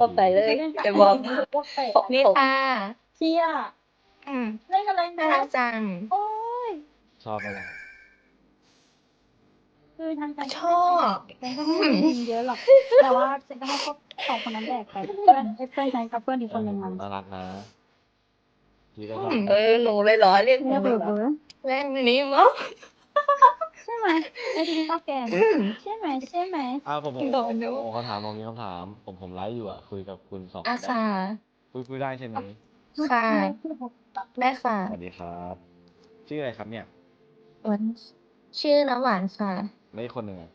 บอกไปเลยไปบอกนี่ค่ะเชี่ยอืมเล่นอะไรน่านะรักจัง โอ้ยชอบอะไรคือทางการชอบไม่ต้องมีเยอะหรอก แต่ว่าจะให้พวกสองคนนั้นแบกไปเพื่อนให้เพื่อนฉันกับเพื่อนอีกคนหนึ่งมันน่ารักนะพี่ก็ชอบเออหนูเลยเหรอเรียกหนูเรียกเลเบยอเหรอร์แรงนี้มั้งใช่ ไหมไอ้ที่นี่ก็แกนใช่ไหมใช่ไหม อ้าวผมผมโดนดูผมคำถามตรงนี้คำถาม ผมผมไลฟ์อยู่อะ คุยกับคุณสองอะค่ะ คุยคุยได้ใช่ไหมค่ะ ได้ค่ะ สวัสดีครับ ชื่ออะไรครับเนี่ย วันชื่อน้ำหวานค่ะแล้วอีกคนหนึ่งอะ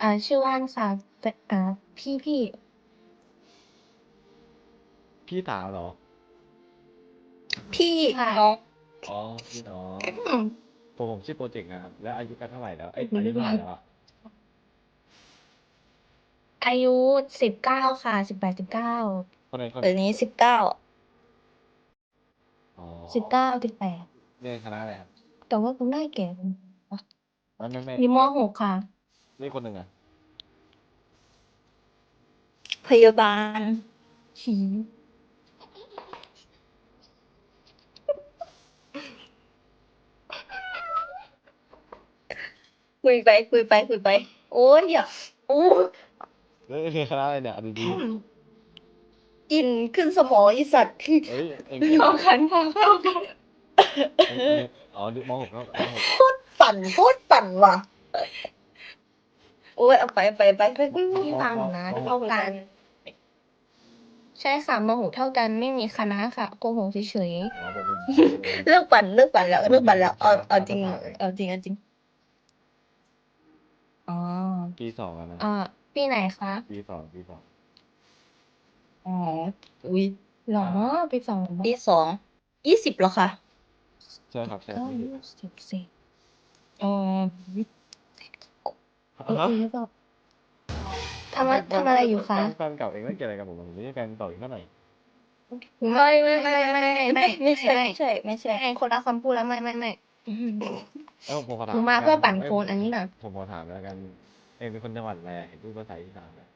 อ่า ชื่อว่านค่ะแต่อ่า พี่พี่พี่สาวเหรอ พี่ค่ะน้องอ๋อพี่น้อง อืม ผมผมชื่อโปรเจกต์นะครับ แล้วอายุกันเท่าไหร่แล้วเอ้ยอายุเท่าไหร่แล้วอะอายุสิบเก้าค่ะสิบแปดสิบเก้าคนไหนคนเดี๋ยวนี้สิบเก้าอ๋อสิบเก้าสิบแปดเรียนคณะอะไรครับแต่ว่าคุณได้แก่ไม่ไม่ไม่มีมหกค่ะ นี่คนหนึ่งอะพยาบาลหื คุยไปคุยไปคุยไป โอ้ยอย่าโอ้ยแล้วเรียนคณะอะไรเนี่ยเอาดีกินขึ้นสมองอีสัตว์ๆเอ้ยเอ็งเอ็งเข้ากันค่ะเข้ากันเอ็งอ๋อมหกแล้วมหกปั่นโคตรปั่นว่ะโอ้ยเอาไปไปไปไปไปที่ฟังนะเท่ากัน ใช่ค่ะมหกเท่ากันไม่มีคณะค่ะโกหกเฉยอ๋อผมผมเลิกปั่นเลิกปั่นแล้วเลิกปั่นแล้วเอาเอาจริงเอาจริงเอาจริง อ๋อ ปีสองแล้วนะๆอ่าปีไหนคะปีสองปีสองอ๋ออุ้ยหรอปีสองปีสองยี่สิบเหรอคะใช่ครับใช่เก้าปียี่สิบสี่อ๋อเออเออแล้วก็ทำอะไรทำอะไรอยู่คะ แฟนเก่าเองไม่เกี่ยวอะไรกับผมผมไม่ใช่แฟนเก่าอีกเท่าไหร่ไม่ไม่ไม่ไม่ไม่ไม่ใช่ไม่ใช่ไม่ใช่ไม่คนละคำพูดแล้วไม่ไม่ไม่ เอ้าผมขอหถามนูมาเพื่อปั่นโคนอันนี้น่ะผมขอถามแล้วกัน เองเป็นคนจังหวัดอะไรเห็นพูดภาษาอีสานอะ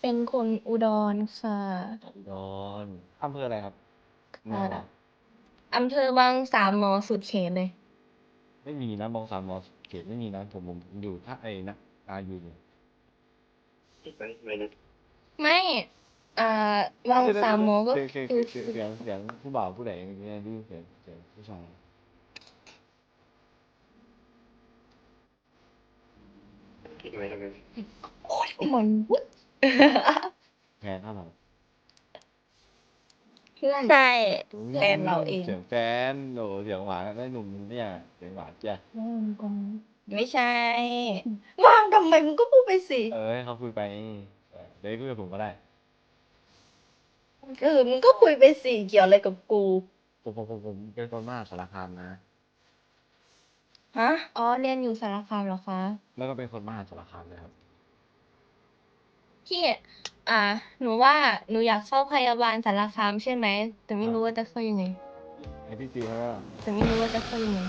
เป็นคนอุดรค่ะดอนอำเภออะไรครับอ่ามออำเภอบางสามหมอสุดเขตเลย ไม่มีนะมองสามมอเขตไม่มีนะผมผมอยู่ท่าไอ้นะอายุเนี่ย ไม่ อ่าบางสามหมอก็เสียงคือเสียงเสียงเสียงผู้บ่าวผู้ใดอย่างเงี้ยที่เสียงเสียงผู้ชายมันแฟนเท่าไหร่เพื่อนใช่แฟนเราเองเสียงแฟนโอ้เสียงหวานได้หนุ่มเนี่ยเสียงหวานจ้ะไม่ใช่ว่างทำไมมึงก็พูดไปสิ เออให้เขาคุยไปเดี๋ยวคุยกับผมก็ได้ เออมึงก็คุยไปสิเกี่ยวอะไรกับกู ผมผมผมผมเป็นคนมากสารคามนะ ฮะ อ๋อ เรียนอยู่สารคามเหรอคะ แล้วก็เป็นคนมหาสารคามนะครับ พี่ อ่า หนูว่าหนูอยากเข้าพยาบาลสารคามใช่ไหม แต่ไม่รู้ว่าจะเข้ายังไงให้พี่ติวให้ไหมล่ะแต่ไม่รู้ว่าจะเข้ายังไง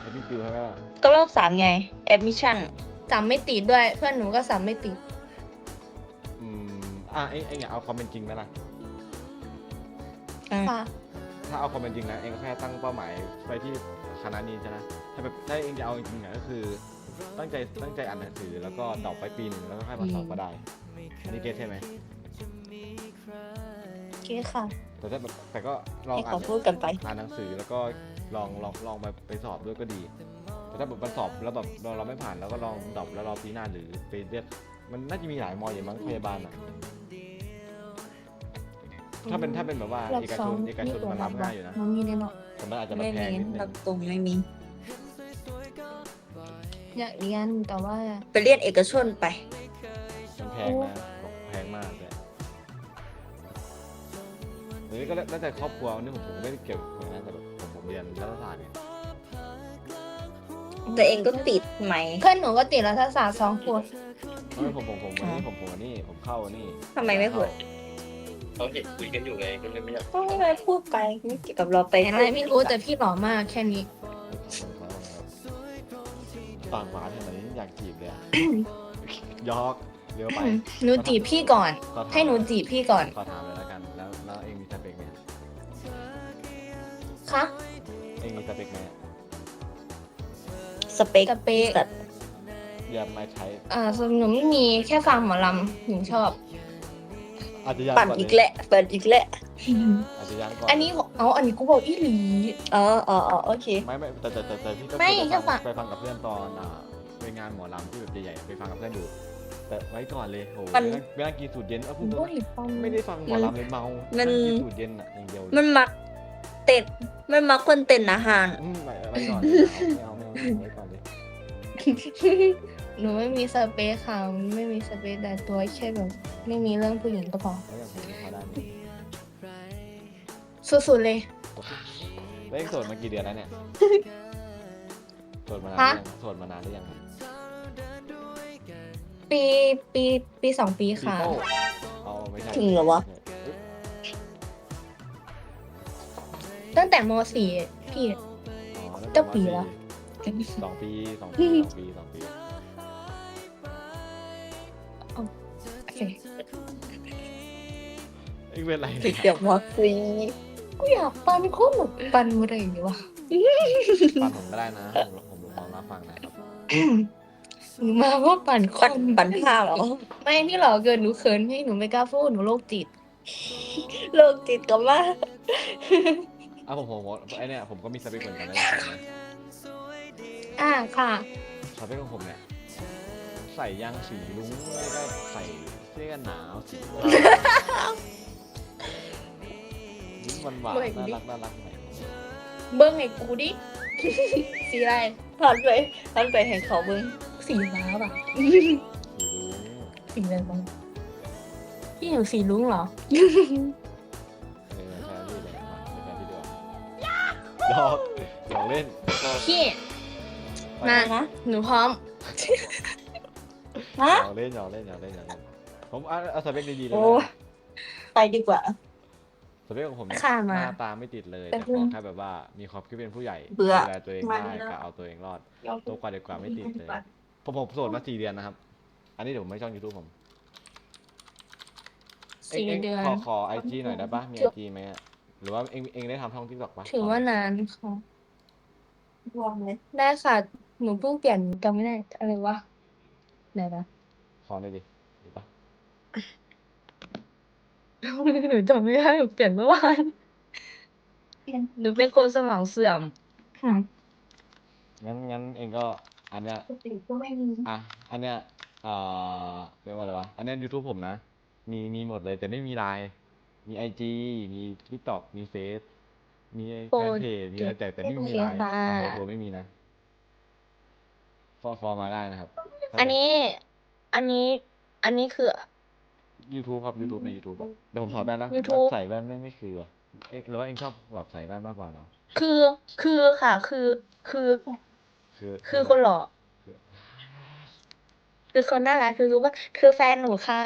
ให้พี่ติวให้ไหมล่ะก็รอบสามไง แอดมิชชั่นสามไม่ติดด้วย เพื่อนหนูก็สามไม่ติด อืม อะเอ็งเอ็งอยากเอาความเป็นจริงไหมล่ะ ค่ะ ถ้าเอาความเป็นจริงนะ เองก็แค่ตั้งเป้าหมายไปที่คณะนี้ใช่ไหมถ้าแบบถ้าเองจะเอาจริงๆเนี่ยก็คือ ตั้งใจตั้งใจอ่านหนังสือแล้วก็ดรอปไปปีหนึงแล้วก็ค่อยมาสอบก็ได้อันนี้เก็ตใช่ไหมโอเคค่ะ แต่ถ้าแบบแต่ก็ลองให้อ่าเขาน พูดกันไป อ่านหนังสือแล้วก็ลองลองลองไปไปสอบด้วยก็ดี แต่ถ้าแบบมันสอบแล้วแบบเราเราไม่ผ่านแล้วก็ลองดรอปแล้วรอปีหน้าหรือไปเรียกมันน่าจะมีหลายมออย่างมั้งพยาบาลอะ ถ้าเป็นถ้าเป็นแบบว่าหลักเอกสชองนเอกชนมันรับง่ายอยู่นะมันมีแน่นอนแต่มันอาจจะแบบไม่แพมีงนิดนึรับงตรงไม่มี อยากเรียนแต่ว่า ไปเรียนเอกชนไป มันแพงนะบอกแพงมากเลยหรือก็แล้วแล้วแต่ครอบครัวนี่ผมผมไม่ได้เกี่ยวกับนะแต่แบบผมผมเรียนรัฐศาสตร์เนี่ยแต่เองก็ติดไหมเพื่อนหนูก็ติดรัฐศาสตร์สองคน ไม่ผมผมผมวันนี้ผมผมวันนี้ผมเข้าวันนี้ทำไมไม่พูด เขาเห็นคุยกันอยู่ไงก็เลยไม่อยากก็ไม่พูดไปไม่เกี่ยวกับเราไปอะไรไม่รู้แต่พี่หล่อมากแค่นี้ปากหวานขนาดนี้อยากจีบเลยอะ ยอกเร็วไปหนูจีบพี่ก่อน ขอถามให้หนูจีบพี่ก่อน ขอถามเลยแล้วกัน แล้วแล้วเองมีสเปคไหมคะเองมีสเปคไหมสเปคสเปคสัตว์อย่ามาใช้อ่าส่วนหนูไม่มีแค่ฟังหมอลำหนูชอบ อาจจะยังปั่นก่อนอีกเลยแหละปั่นอีกแหละ อาจจะยังก่อนอันนี้ของเอาอันนี้กูบอกอีหลีอ๋ออ๋ออ๋อโอเค ไม่ไม่แต่แต่แต่แต่พี่ก็ไม่เคยแค่ไปฟัฟังงไปฟังกับเพื่อนตอนอ่าไปงานหมอลำที่แบบใหญ่ๆไปฟังกับเพื่อนอยู่ แต่ไว้ก่อนเลยโหมันไม่ไม่นั่งกินสูตรเย็นเออหพูนูดตรก็งหลีฟังๆไม่ได้ฟังหมอลำเลยเมามันั่นงกินสูตรเย็นอะอย่างเดียวเลยมันมักเต้นมันมักคนเต้นอาหารอืมไว้ไว้ก่อนไม่เอาไม่เอาไม่เอาไว้ก่อนเลย หนูไม่มีสเปคค่ะ ไม่มีสเปคแต่ตัวแค่แบบไม่มีเรื่องผู้หญิงก็พอ แล้วอย่างผมพอได้ไหมสุดๆเลย แล้วเองโสดมากี่เดือนแล้วเนี่ย โสดมานานหฮะรือยังโสดมานานหรือยังครับปีปีปีสองปีค่ะ ปีโป้อ๋อไม่ใช่จริงเหรอวะ ตั้งแต่มสี่พี่ อ๋อตั้งปีแล้วสองปีสองปีสองปีสองปี เคเองเป็นไรติเนี่ยดเดี๋ยววัคซีนกูอยากปันคนหนูปันอะไรอย่างเงี้ยวะฟังผมก็ได้นะ ผมผมพร้อมรับฟังนะครับหนูมาว่าปั่นคปั่นนปั่นผ้าเหรอ ไม่พี่หล่อเกินหนูเขินให้หนูไม่กล้าพูดหนูโรคจิตโรคจิตกับว่าอะผมผมผมไอเนี่ยผมก็มีสเปคเหมือนกันนะอ่าค่ะสเปคของผมเนี่ย ใส่ยางสีลุ้งแล้วก็ใส่เสื้อกันหนาวสียิ้มหวานหวานเว้ยน่าดิรักน่ารักหน่อยเบิ้งไอ้กูดิ สีอะไรผ่านไปผ่านไปเห็นเขาเบิ้งสีฟ้าป่ะสีลุ้งสีอะไรบ้างพี่หนูสีลุ้งเหรอเออแฟนพี่เลยมาเป็นแฟนพี่ดีกว่าหยอกหยอกเล่น พี่ไปมานะหนูพร้อม ฮะ หยอกเล่นหยอกเล่นหยอกเล่นหยอกเล่นผมเอาเอาสเปคดีๆเลยโอ้นะไปดีกว่า สเปคของผมเนี่ยค่ะหมาน้าตาไม่ติดเลยแต่แต่คือขอแค่แบบว่ามีความคิดเป็นผู้ใหญ่เบื่อดูแลตัวเองมันได้เนอะก็เอาตัวเองรอดโตกว่าเด็กกว่าไม่ติดเลยผมผมโสดมาสี่เดือนนะครับ อันนี้เดี๋ยวผมไม่ช่องยูทูบผมสี่เอ็งเดือเอ็นงขอขอไอจีหน่อยได้ปะมีไอจีไหมอะหรือว่าเอ็งเอ็งได้ทำช่องทิกตอกปะถือว่านานค่ะ รวมเลยได้ค่ะ หนูเพิ่งเปลี่ยนจำไม่ได้อะไรวะ ไหนนะขอหน่อยดิดีปะหนูจำไม่ได้หนูเปลี่ยนเมื่อวานหนูเป็นคนสมองเสื่อมอืมงั้นงั้นเอ็งก็อันเนี้ยปกติก็ไม่มีอะอันเนี้ยเอ่อเรียกว่าอะไรวะอันเนี้ยยูทูบผมนะ มีมีหมดเลย แต่ไม่มีไลน์มีไอจีมีทิกตอกมีเฟซมีแฟนเพจมีอะไรแต่แต่ไม่มีไลน์โทรไม่มีนะฟอฟอมาได้นะครับ อันนี้อันนี้อันนี้คือยูทูบครับยูทูบในยูทูบเดี๋ยวผมถอดแว่นแล้ว YouTube ใส่แว่นไม่ไม่คือว่ะเอ๊ะหรือว่าเองชอบแบบใส่แว่นมากกว่าเนาะคือคือค่ะ คือคือคือคือคนหล่อคือคนน่ารักคือรู้ว่าคือแฟนหนูค่ะ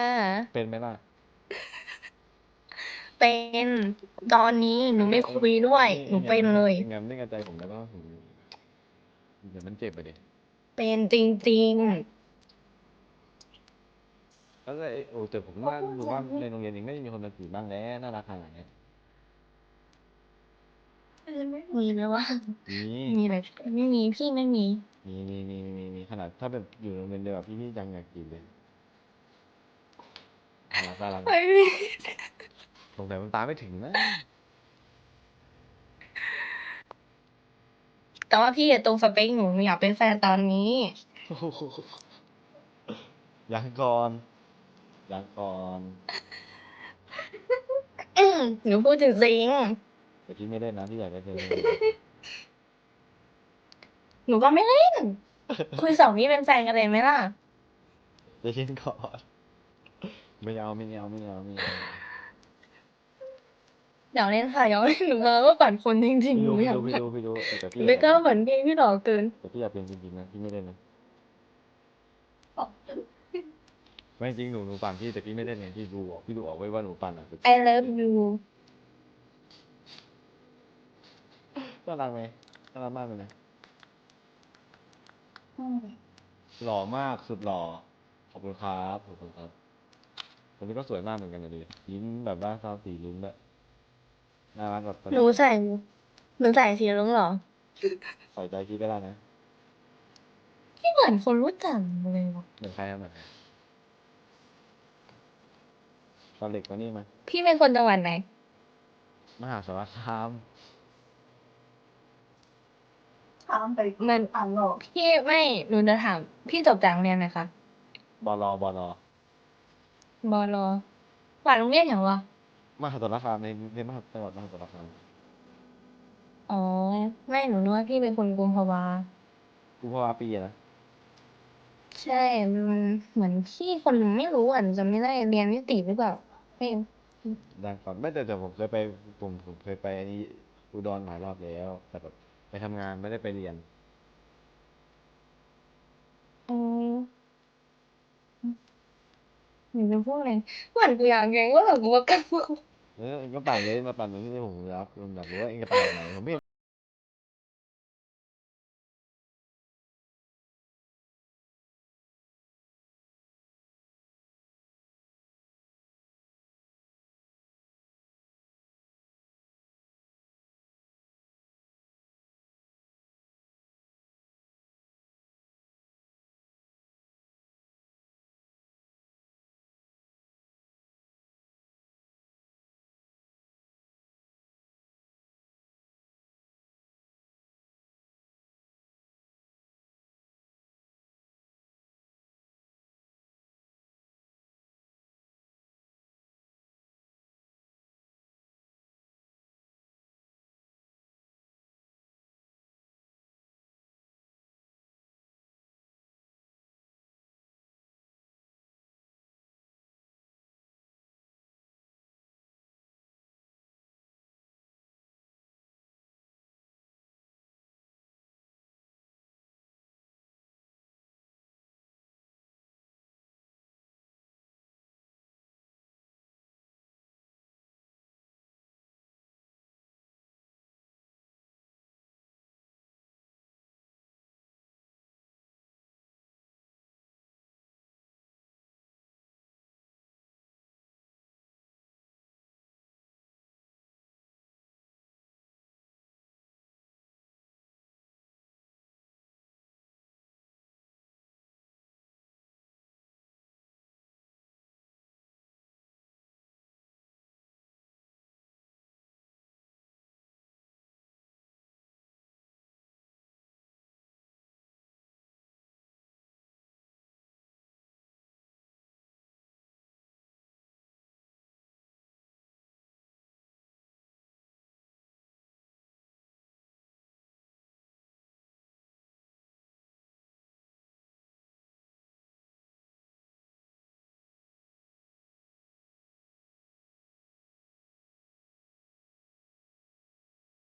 เป็นไหมล่ะ เป็นตอนนี้หนูไม่คุยด้วย หนูเป็นเลยงั้นไม่กระใจผมแล้วก็ผมเดี๋ยวมันเจ็บไปดิเป็นจริงแล้วก็ไอ้โอ้แต่ผมว่ารู้ว่าในโรงเรียนเองน่าจะมีคนมาจีบบ้างแล้วน่ารักขนาดเนี้ยๆมีไหมวะมีมีเลยไม่มีพี่ไม่มี มีมีมีมีมีขนาดถ้าแบบอยู่โรงเรียนเดียวกับพี่พี่ยังอยากจีบเลยน่ารักน่ารักไม่มีสงสัยมันตามไม่ถึงนะแต่ว่าพี่อะตรงสเปคหนูหนูอยากเป็นแฟนตอนนี้ ยังก่อน ยังก่อนอืมหนูพูดจริงแต่พี่ไม่ได้นะพี่อยากได้เธอๆหนูก็ไม่เล่น คุยสองนี้เป็นแฟนกันเลยไหมล่ะ จะเช่นก่อนไม่เอาไม่เอาไม่เอาไม่เอาเดี๋ยวเล่นค่ะเดี๋ยวหนูมาว่าปั่นคนจริงๆหนูพี่อยากดูพี่ดูพี่ดูแต่พี่ไม่กล้าปั่นพี่พี่หล่อเกิน แต่พี่อยากเป็นจริงๆนะพี่ไม่ได้นะ ไม่จริงหนูหนูปั่นพี่แต่พี่ไม่ได้ไงพี่ดูออกพี่ดูออกไว้ว่าหนูปั่นอะ I love you น่ารักไหมน่ารักมากเลยนะหล่อมากสุดหล่อผอบคุณครับขอบคุณครับคนนี้ก็สวยมากเหมือนกันนะดิยิ้มแบบว่าซาวสีลุ้งด้วยน่ารักแบบหนูใส่หนูใส่สีรุ้งเหรอใส่ใจคิดไม่ได้นะพี่เหมือนคนรู้จักเลยวะเหมือนใครครับเหมือนใคร ตอนเด็กมานี่มาพี่เป็นคนจังหวัดไหน มหาสารคามถามไปมัน อ่านหรอกพี่ไม่หนูจะถาม พี่จบจากโรงเรียนไหนคะบอลอบอลอบอลอหวานโรงเรียนอย่างวะมหาสารคามในในมหาจังหวัดมหาสารคามอ๋อไม่หนูนึกว่าพี่เป็นคนกุมภาวากูพ่อว่าปีอะนะใช่มันเหมือนพี่คนไม่รู้อะหนูจำไม่ได้เรียนนิติหรือเปล่า ไม่ ดังก่อนไม่แต่แต่ผมเคยไปผมผมเคยไปอันนี้อุดรหลายรอบแล้ว แต่แบบไปทำงานไม่ได้ไปเรียน อืมหนูจะพูดอะไรเหมือนกูอยากเก่งว่าแบบกูว่ากัน เออเองก็ปั่นเลยมาปั่นตรงที่ผมรักผมอยากรู้ว่าเองจะปั่นแบบไหนผมไม่เห็น